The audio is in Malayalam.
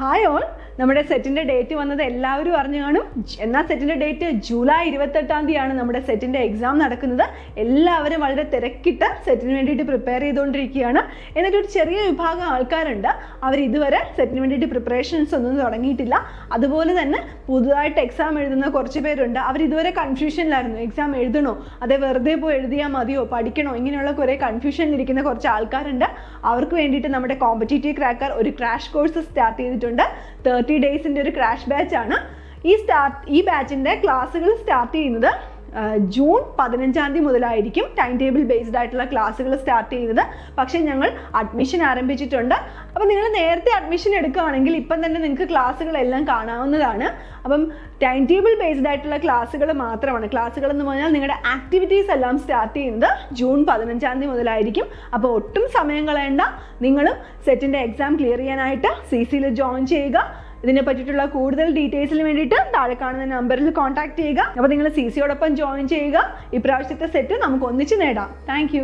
Hi all, നമ്മുടെ സെറ്റിന്റെ ഡേറ്റ് വന്നത് എല്ലാവരും അറിഞ്ഞു കാണും. എന്നാൽ സെറ്റിന്റെ ഡേറ്റ് ജൂലൈ ഇരുപത്തെട്ടാം തീയതിയാണ് നമ്മുടെ സെറ്റിന്റെ എക്സാം നടക്കുന്നത്. എല്ലാവരും വളരെ തിരക്കിട്ട് സെറ്റിന് വേണ്ടിയിട്ട് പ്രിപ്പയർ ചെയ്തുകൊണ്ടിരിക്കുകയാണ്. എന്നിട്ട് ഒരു ചെറിയ വിഭാഗം ആൾക്കാരുണ്ട്. അവർ ഇതുവരെ സെറ്റിന് വേണ്ടിയിട്ട് പ്രിപ്പറേഷൻസ് ഒന്നും തുടങ്ങിയിട്ടില്ല. അതുപോലെ തന്നെ പുതുതായിട്ട് എക്സാം എഴുതുന്ന കുറച്ച് പേരുണ്ട്. അവർ ഇതുവരെ കൺഫ്യൂഷനിലായിരുന്നു എക്സാം എഴുതണോ? അതെ വെറുതെ പോയി എഴുതിയാൽ മതിയോ? പഠിക്കണോ? ഇങ്ങനെയുള്ള കുറേ കൺഫ്യൂഷനിലിരിക്കുന്ന കുറച്ച് ആൾക്കാരുണ്ട്. അവർക്ക് വേണ്ടിയിട്ട് നമ്മുടെ കോമ്പറ്റേറ്റീവ് ക്രാക്കർ ഒരു ക്രാഷ് കോഴ്സ് സ്റ്റാർട്ട് ചെയ്തിട്ടുണ്ട്. തേർട്ടി ഡേയ്സിന്റെ ഒരു ക്രാഷ് ബാച്ച് ആണ്. ഈ സ്റ്റാർട്ട് ഈ ബാച്ചിന്റെ ക്ലാസ്സുകൾ സ്റ്റാർട്ട് ചെയ്യുന്നത് ജൂൺ പതിനഞ്ചാം തീയതി മുതലായിരിക്കും ടൈം ടേബിൾ ബേസ്ഡ് ആയിട്ടുള്ള ക്ലാസ്സുകൾ സ്റ്റാർട്ട് ചെയ്യുന്നത്. പക്ഷേ ഞങ്ങൾ അഡ്മിഷൻ ആരംഭിച്ചിട്ടുണ്ട്. അപ്പോൾ നിങ്ങൾ നേരത്തെ അഡ്മിഷൻ എടുക്കുകയാണെങ്കിൽ ഇപ്പം തന്നെ നിങ്ങൾക്ക് ക്ലാസ്സുകളെല്ലാം കാണാവുന്നതാണ്. അപ്പം ടൈം ടേബിൾ ബേസ്ഡ് ആയിട്ടുള്ള ക്ലാസ്സുകൾ മാത്രമാണ്. ക്ലാസ്സുകൾ എന്ന് പറഞ്ഞാൽ നിങ്ങളുടെ ആക്ടിവിറ്റീസ് എല്ലാം സ്റ്റാർട്ട് ചെയ്യുന്നത് ജൂൺ പതിനഞ്ചാം തീയതി മുതലായിരിക്കും. അപ്പോൾ ഒട്ടും സമയം കളയണ്ട. നിങ്ങളും സെറ്റിന്റെ എക്സാം ക്ലിയർ ചെയ്യാനായിട്ട് സി സിയിൽ ജോയിൻ ചെയ്യുക. ഇതിനെ പറ്റിയിട്ടുള്ള കൂടുതൽ ഡീറ്റെയിൽസിന് വേണ്ടിയിട്ട് താഴെ കാണുന്ന നമ്പറിൽ കോൺടാക്ട് ചെയ്യുക. അപ്പോൾ നിങ്ങൾ സി സിയോടൊപ്പം ജോയിൻ ചെയ്യുക. ഇപ്രാവശ്യത്തെ സെറ്റ് നമുക്ക് ഒന്നിച്ച് നേടാം. താങ്ക്